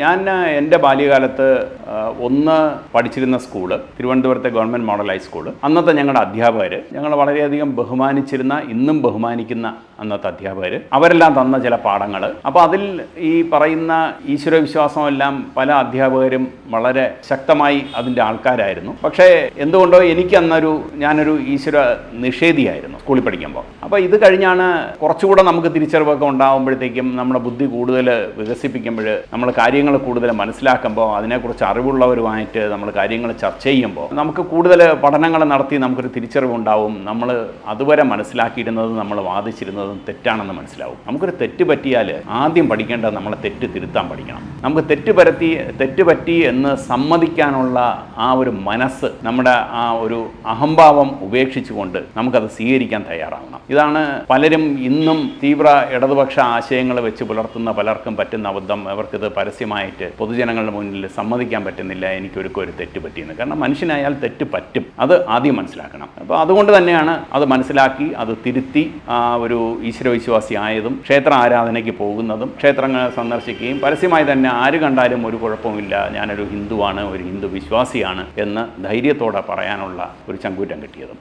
ഞാൻ എന്റെ ബാല്യകാലത്ത് ഒന്ന് പഠിച്ചിരുന്ന സ്കൂൾ തിരുവനന്തപുരത്തെ ഗവൺമെന്റ് മോഡൽ ഹൈസ്കൂൾ അന്നത്തെ ഞങ്ങളുടെ അധ്യാപകർ ഞങ്ങൾ വളരെയധികം ബഹുമാനിച്ചിരുന്ന ഇന്നും ബഹുമാനിക്കുന്ന അന്നത്തെ അധ്യാപകർ അവരെല്ലാം തന്ന ചില പാഠങ്ങൾ അപ്പോൾ അതിൽ ഈ പറയുന്ന ഈശ്വര വിശ്വാസമെല്ലാം പല അധ്യാപകരും വളരെ ശക്തമായി അതിന്റെ ആൾക്കാരായിരുന്നു. പക്ഷേ എന്തുകൊണ്ടോ എനിക്ക് അന്നൊരു ഞാനൊരു ഈശ്വര നിഷേധിയായിരുന്നു സ്കൂളിൽ പഠിക്കുമ്പോൾ അപ്പോൾ ഇത് കഴിഞ്ഞാണ് കുറച്ചുകൂടെ നമുക്ക് തിരിച്ചറിവൊക്കെ ഉണ്ടാകുമ്പോഴത്തേക്കും നമ്മുടെ ബുദ്ധി കൂടുതൽ വികസിപ്പിക്കുമ്പോൾ നമ്മൾ കാര്യങ്ങൾ കൂടുതൽ മനസ്സിലാക്കുമ്പോൾ അതിനെക്കുറിച്ച് അറിവുള്ളവരുമായിട്ട് നമ്മൾ കാര്യങ്ങൾ ചർച്ച ചെയ്യുമ്പോൾ നമുക്ക് കൂടുതൽ പഠനങ്ങൾ നടത്തി നമുക്കൊരു തിരിച്ചറിവുണ്ടാവും. നമ്മൾ അതുവരെ മനസ്സിലാക്കിയിരുന്നതും നമ്മൾ വാദിച്ചിരുന്നതും തെറ്റാണെന്ന് മനസ്സിലാവും. നമുക്കൊരു തെറ്റ് പറ്റിയാൽ ആദ്യം പഠിക്കേണ്ടത് നമ്മളെ തെറ്റ് തിരുത്താൻ പഠിക്കണം. നമുക്ക് തെറ്റ് പരത്തി തെറ്റ് പറ്റി എന്ന് സമ്മതിക്കാനുള്ള ആ ഒരു മനസ്സ് നമ്മുടെ ആ ഒരു അഹംഭാവം ഉപേക്ഷിച്ചുകൊണ്ട് നമുക്കത് സ്വീകരിക്കാൻ തയ്യാറാവണം. ഇതാണ് പലരും ഇന്നും തീവ്ര ഇടതുപക്ഷ ആശയങ്ങൾ വെച്ച് പുലർത്തുന്ന പലർക്കും പറ്റുന്ന അബദ്ധം. അവർക്കിത് പരസ്യമായിട്ട് പൊതുജനങ്ങളുടെ മുന്നിൽ സമ്മതിക്കാൻ പറ്റുന്നില്ല എനിക്കൊരു ഒരു തെറ്റ് പറ്റിയെന്ന്. കാരണം മനുഷ്യനായാൽ തെറ്റ് പറ്റും. അത് ആദ്യം മനസ്സിലാക്കണം. അപ്പോൾ അതുകൊണ്ട് തന്നെയാണ് അത് മനസ്സിലാക്കി അത് തിരുത്തി ആ ഒരു ഈശ്വരവിശ്വാസി ആയതും ക്ഷേത്ര ആരാധനയ്ക്ക് പോകുന്നതും ക്ഷേത്രങ്ങൾ സന്ദർശിക്കുകയും പരസ്യമായി തന്നെ ആര് കണ്ടാലും ഒരു കുഴപ്പമില്ല ഞാനൊരു ഹിന്ദുവാണ് ഒരു ഹിന്ദു വിശ്വാസിയാണ് എന്ന് ധൈര്യത്തോടെ പറയാനുള്ള ഒരു ചങ്കൂറ്റം കിട്ടിയതും.